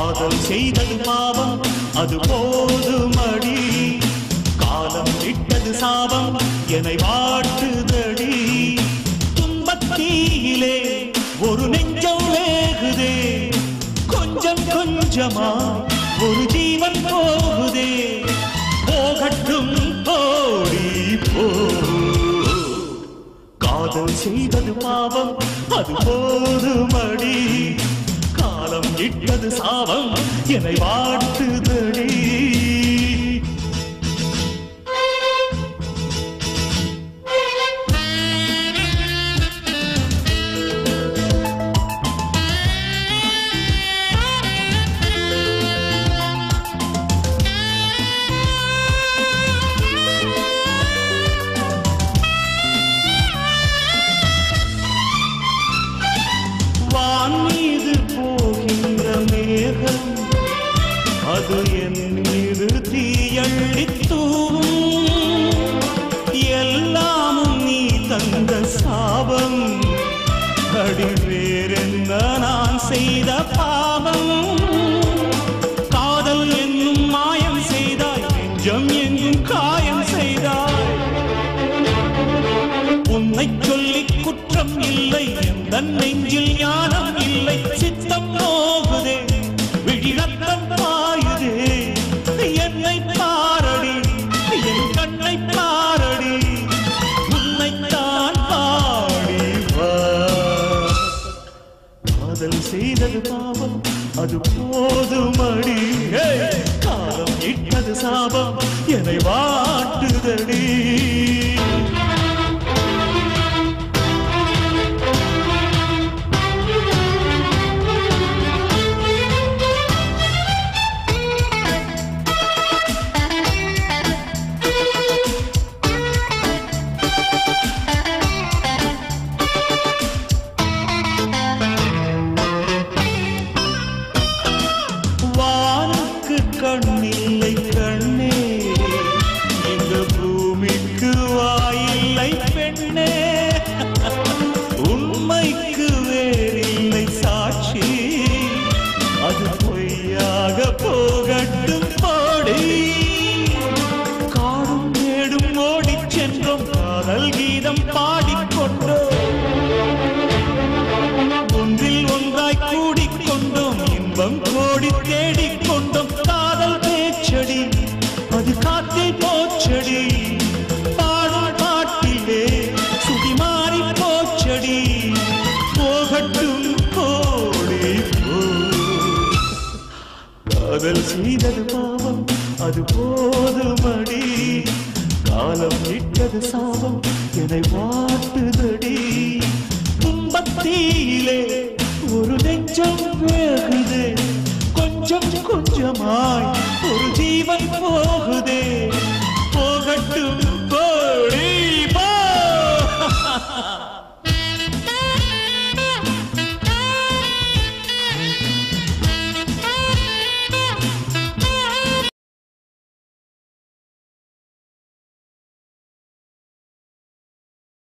காதல் செய்தது பாவம் அது போதுமடி காலம் விட்டது சாபம் என்னை வாட்டுதடி. துன்பத்தீயிலே ஒரு நெஞ்சம் வேகுதே. கொஞ்சம் கொஞ்சமா ஒரு ஜீவன் போகுதே. போகட்டும் போடி போ. காதல் செய்தது பாவம் அது போதுமடி சாபம் என்னை வாட்டுதடி அது என் மீது தீயள்ளித் எல்லாமும் நீ தந்த சாபம். அடி வேறென்ன நான் செய்த பாவம். காதல் என்னும் மாயம் செய்தாய் நெஞ்சம் எங்கும் காயம் செய்தாய். உன்னை சொல்லி குற்றம் இல்லை எந்த நெஞ்சில் ஞானம் இல்லை சித்தம் நோகுதே காதல் செய்தது பாவம் அது போதுமடி ஹே! காலம் இட்டது சாபம் என்னை வாட்டுதடி கீதம் பாடிக்கொண்டோம் ஒன்றில் ஒன்றாய் கூடிக்கொண்டோம் இன்பம் கோடி தேடிக்கொண்டோம் காதல் பேச்சடி அது காத்தில் போச்சடி பாடும் பாட்டிலே சுதி மாறி போச்சடி போகட்டும் கோடி காதல் செய்தது பாவம் அது போதுமடி காலம் இட்டது சாபம் என்னை வாட்டுதடி. துன்பத்தீயிலே ஒரு நெஞ்சம் வேகுது. கொஞ்சம் கொஞ்சமாய் ஒரு ஜீவன் போகுது.